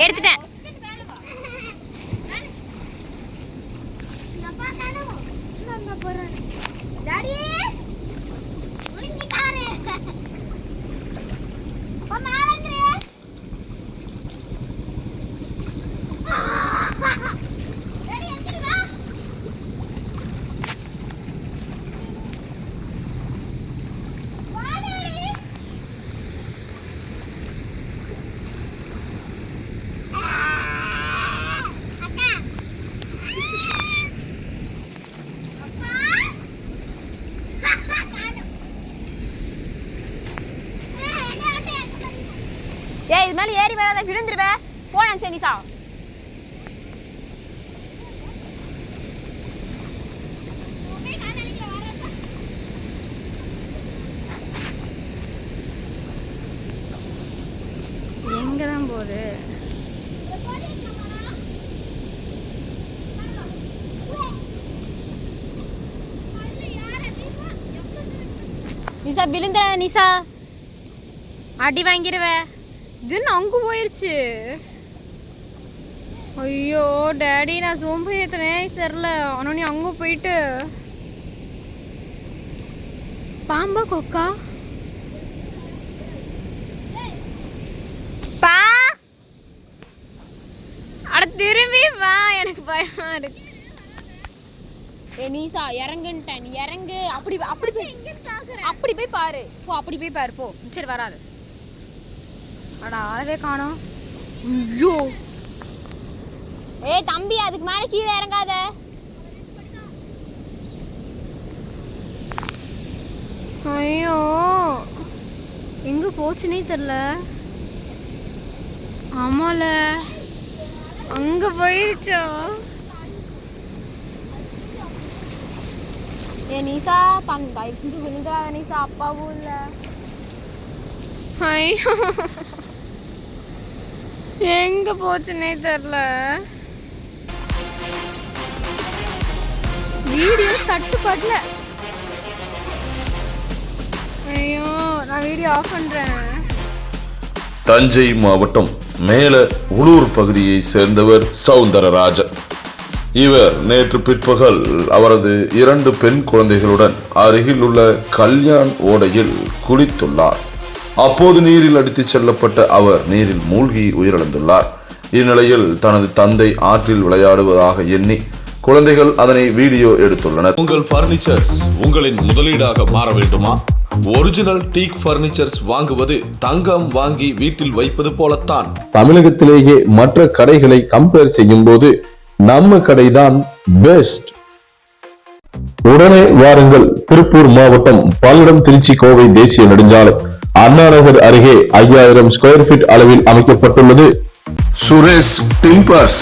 எடுத்துட்டேன். டாடி முடிஞ்சிட்டாரு அம்மா வந்துரு டாடி எந்திரு வா வா டாடி அக்கா ஏய் இது மேல ஏறி வராத விழுந்துருவ. போனேன் சரி நிசா எங்க தான் போகுது? நிசா விழுந்த நிசா அடி வாங்கிடுவ இதுன்னு அங்கு போயிருச்சு. ஐயோ டேடி நான் சோம்பு ஏத்தனே தெரில. ஆனால் நீ அங்கே போயிட்டு. பாம்பா கொக்கா? பா! அட திரும்பி வா. எனக்கு பயமா இருக்கு. ஏ நீசா இறங்குன்ட்டேன். நீ இறங்கு. அப்படி அப்படி போய் அப்படி போய் பாரு. போ அப்படி போய் பாரு. போ. சரி வராது. அட ஆளவே காணோம். ஐயோ. ஏய் தம்பி அதுக்கு மேல கீழே இறங்காத. ஐயோ. எங்க போச்சுனே தெரியல. ஆமால. அங்க போயிருச்சோ. ஏ நீசா தன் தயவு செஞ்சு விழுந்துடாத நீசா. அப்பாவும் இல்ல. ஐயோ. எங்க போச்சுன்னே தெரியல வீடியோ கட்டுப்பாட்டுல ஐயோ நான் வீடியோ ஆஃப் பண்றேன். தஞ்சை மாவட்டம் மேல உளூர் பகுதியை சேர்ந்தவர் சவுந்தரராஜன். இவர் நேற்று பிற்பகல் அவரது இரண்டு பெண் குழந்தைகளுடன் அருகில் உள்ள கல்யாண் ஓடையில் குளித்துள்ளார். அப்போது நீரில் அடித்துச் செல்லப்பட்ட அவர் நீரில் மூழ்கி உயிரிழந்துள்ளார். இந்நிலையில் தனது தந்தை ஆற்றில் விளையாடுவதாக எண்ணி குழந்தைகள் அதனை வீடியோ எடுத்துள்ளனர். உங்கள் பர்னிச்சர்ஸ் உங்களின் முதலீடாக மாற வேண்டுமா? ஒரிஜினல் டீக் பர்னிச்சர்ஸ் வாங்குவது தங்கம் வாங்கி வீட்டில் வைப்பது போலத்தான். தமிழகத்திலேயே மற்ற கடைகளை கம்பேர் செய்யும் போது நம்ம கடைதான் பெஸ்ட் உடனே வாருங்கள். திருப்பூர் மாவட்டம் பல்லடம் திருச்சி கோவை தேசிய நெடுஞ்சாலை. அண்ணாநகர் அருகே ஐயாயிரம் ஸ்கொயர் ஃபீட் அளவில் அமைக்கப்பட்டுள்ளது. சுரேஷ் டிம்பர்ஸ்